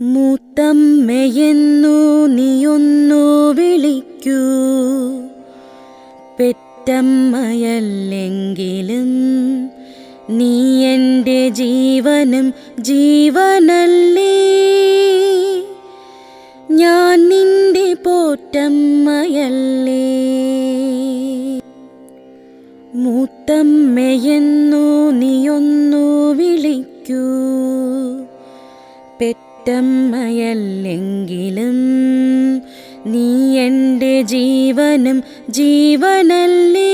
മൂത്തമ്മയെന്നു നീയൊന്നു വിളിക്കൂ. പെറ്റമ്മയല്ലെങ്കിലും നീ എന്റെ ജീവനും ജീവനല്ലേ. ഞാൻ നിന്റെ പോറ്റമ്മയല്ലേ. മൂത്തമ്മയെന്നു നീയൊന്നു വിളിക്കൂ. പെറ്റമ്മയല്ലെങ്കിലും നീ എന്റെ ജീവനും ജീവനല്ലേ.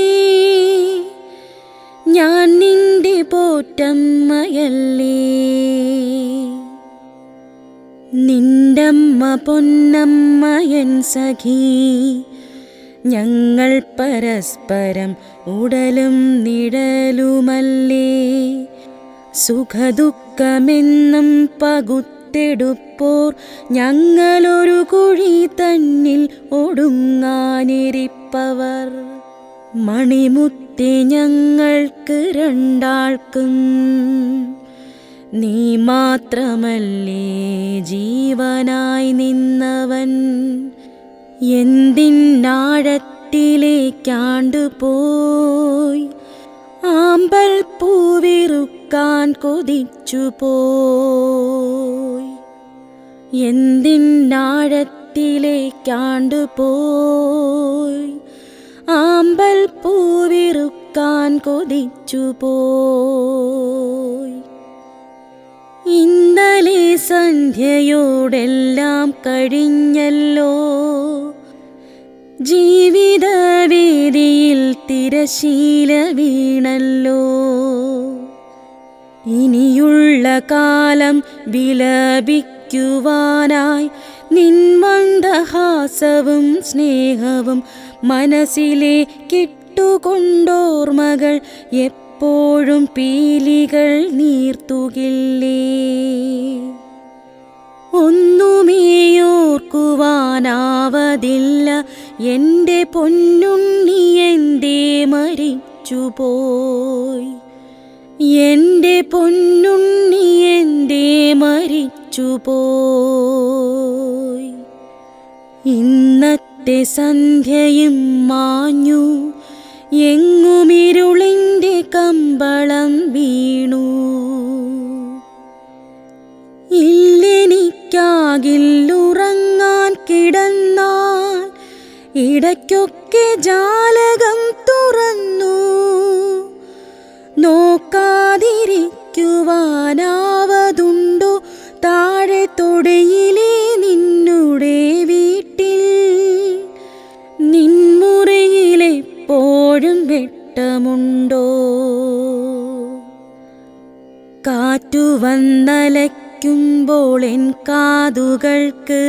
ഞാൻ നിന്റെ പോറ്റമ്മയല്ലേ. നിന്റമ്മ പൊന്നമ്മയൻ സഖി ഞങ്ങൾ പരസ്പരം ഉടലും നിഴലുമല്ലേ. സുഖദുഃഖമെന്നും പകുത്തെടുപ്പോർ ഞങ്ങളൊരു കുഴി തന്നിൽ ഒടുങ്ങാനിരിപ്പവർ. മണിമുത്തി ഞങ്ങൾക്ക് രണ്ടാൾക്കും. നീ മാത്രമല്ലേ ജീവനായി നിന്നവൻ. എന്തിനാഴത്തിലേക്കാണ്ടു പോയി ആമ്പൽ പൂവിറുക്കാൻ കൊതിച്ചു പോയി എന്തിനാഴത്തിലേക്കാണ്ടു പോയി ആമ്പൽ പൂവിറുക്കാൻ കൊതിച്ചു പോയി ഇന്നലെ സന്ധ്യയോടെല്ലാം കഴിഞ്ഞല്ലോ. ജീവിതവേദിയിൽ തിരശീല വീണല്ലോ. ഇനിയുള്ള കാലം വിലപിക്കുവാനായി നിൻമന്ദഹാസവും സ്നേഹവും മനസ്സിലെ കിട്ടുകൊണ്ടോർമകൾ എപ്പോഴും പീലികൾ നീർത്തുകില്ലേ? ഒന്നുമേയോർക്കുവാനാവതില്ല എന്റെ പൊന്നുണ്ണി എന്തേ മരിച്ചുപോയി? എന്റെ പൊന്നുണ്ണി എന്തേ മരിച്ചുപോയി ഇന്നത്തെ സന്ധ്യയും മാഞ്ഞു. എങ്ങുമിരുളിന്റെ കമ്പളം വീണു. ഇല്ലെനിക്കാകില്ലുറങ്ങാൻ കിടന്നാൽ ഇടയ്ക്കൊക്കെ ജാലകം തുറന്നു. നോക്കാതിരിക്കുവാനാവതുണ്ടോ കാറ്റു വന്നലയ്ക്കുമ്പോൾ എൻ കാതുകൾക്ക്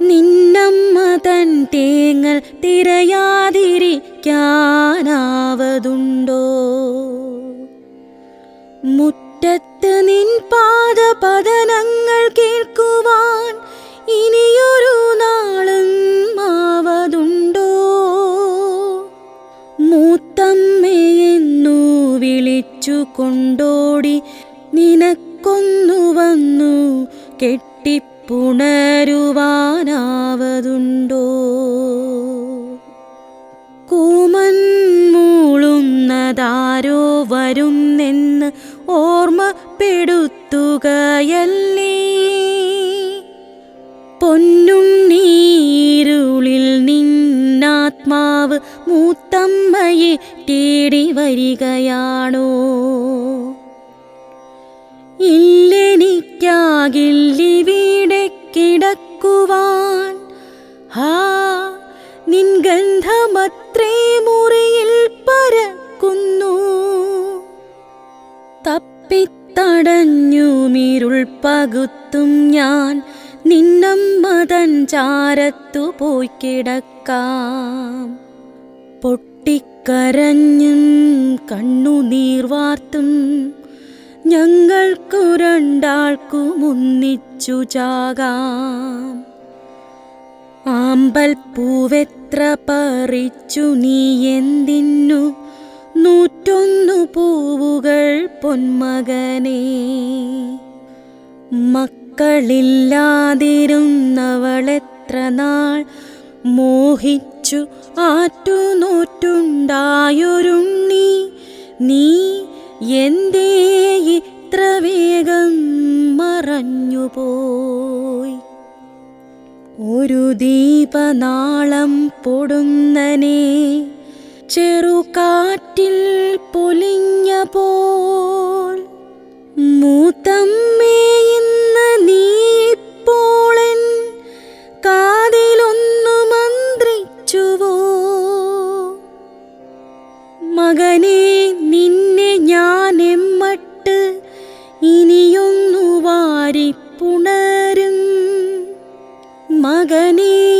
നിന്നമ്മ തൻ തേങ്ങൾ തിരയാതിരിക്കാനാവതുണ്ടോ? മുറ്റത്ത് നിൻ പാദപതനങ്ങൾ കൊണ്ടോടി നിനക്കൊന്നു വന്നു കെട്ടിപ്പുണരുവാനാവതുണ്ടോ? കൂമൻ മൂളുന്നതാരോ വരുന്നെന്ന് ഓർമ്മപ്പെടുത്തുകയല്ലേ? പൊന്നുണ്ണീരുളിൽ നിന്നാത്മാവ് മൂത്തമ്മയെ തേടി വരികയാണോ? ഇല്ലെനിക്കാകില്ലിവിടെ കിടക്കുവാൻ. ഹാ നിൻ ഗന്ധമത്രേ മുറിയിൽ പരക്കുന്നു. തപ്പിത്തടഞ്ഞുമിരുൾ പകുത്തും ഞാൻ നിന്നമ്മ തൻ ചാരത്തു പോയി കിടക്കാം. പൊട്ടിക്കരഞ്ഞും കണ്ണുനീർ വാർത്തും ഞങ്ങൾക്കു രണ്ടാൾക്കും ഒന്നിച്ചു ചാകാം. ആമ്പൽ പൂവെത്ര പറിച്ചു നീ എന്തിന്നു? നൂറ്റൊന്നു പൂവുകൾ പൊന്മകനേ മക്കളില്ലാതിരുന്നവളെത്ര നാൾ മോഹിച്ചു ആറ്റുനോറ്റുണ്ടായൊരുണ്ണി. നീ എന്തേ ഇത്ര വേഗം മറഞ്ഞുപോയി? ഒരു ദീപനാളം പൊടുന്നനെ மகனே